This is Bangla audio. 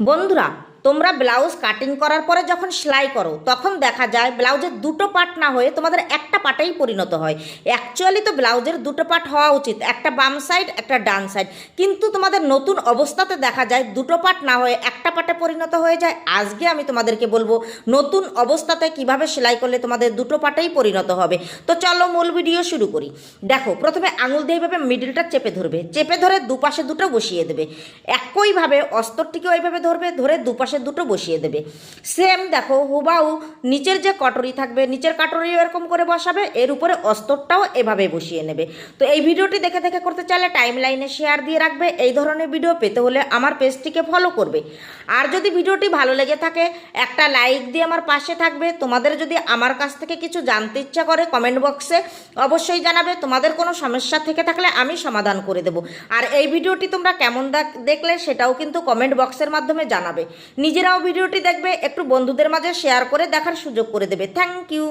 বন্ধুরা তোমরা ব্লাউজ কাটিং করার পরে যখন সেলাই করো, তখন দেখা যায় ব্লাউজের দুটো পার্ট না হয়ে তোমাদের একটা পার্টেই পরিণত হয়। অ্যাকচুয়ালি তো ব্লাউজের দুটো পার্ট হওয়া উচিত, একটা বাম সাইড একটা ডান সাইড কিন্তু তোমাদের নতুন অবস্থাতে দেখা যায় দুটো পার্ট না হয়ে একটা পার্টে পরিণত হয়ে যায়। আজকে আমি তোমাদেরকে বলব নতুন অবস্থাতে কীভাবে সেলাই করলে তোমাদের দুটো পার্টেই পরিণত হবে। তো চলো মূল ভিডিও শুরু করি। দেখো, প্রথমে আঙুল দিয়ে এইভাবে মিডিলটা চেপে ধরবে। চেপে ধরে দুপাশে দুটো বসিয়ে দেবে। একইভাবে অস্তরটিকে ওইভাবে ধরবে, ধরে দুপাশে দুটো বসিয়ে দেবে। সেম দেখো হুবাউ নিচের যে কটরি থাকবে, নিচের কাটরি এরকম করে বসাবে, এর উপরে অস্তরটাও এভাবে বসিয়ে নেবে। তো এই ভিডিওটি দেখে দেখে করতে চাইলে টাইম লাইনে শেয়ার দিয়ে রাখবে, এই ধরনের ভিডিও পেতে হলে আমার পেজটিকে ফলো করবে। আর যদি ভিডিওটি ভালো লেগে থাকে, একটা লাইক দিয়ে আমার পাশে থাকবে। তোমাদের যদি আমার কাছ থেকে কিছু জানতে ইচ্ছা করে কমেন্ট বক্সে অবশ্যই জানাবে। তোমাদের কোনো সমস্যা থেকে থাকলে আমি সমাধান করে দেব। আর এই ভিডিওটি তোমরা কেমন দেখ- দেখলে সেটাও কিন্তু কমেন্ট বক্সের মাধ্যমে জানাবে। নিজেরাও ভিডিওটি দেখবে একটু বন্ধুদের মাঝে শেয়ার করে দেখার সুযোগ করে দেবে। Thank you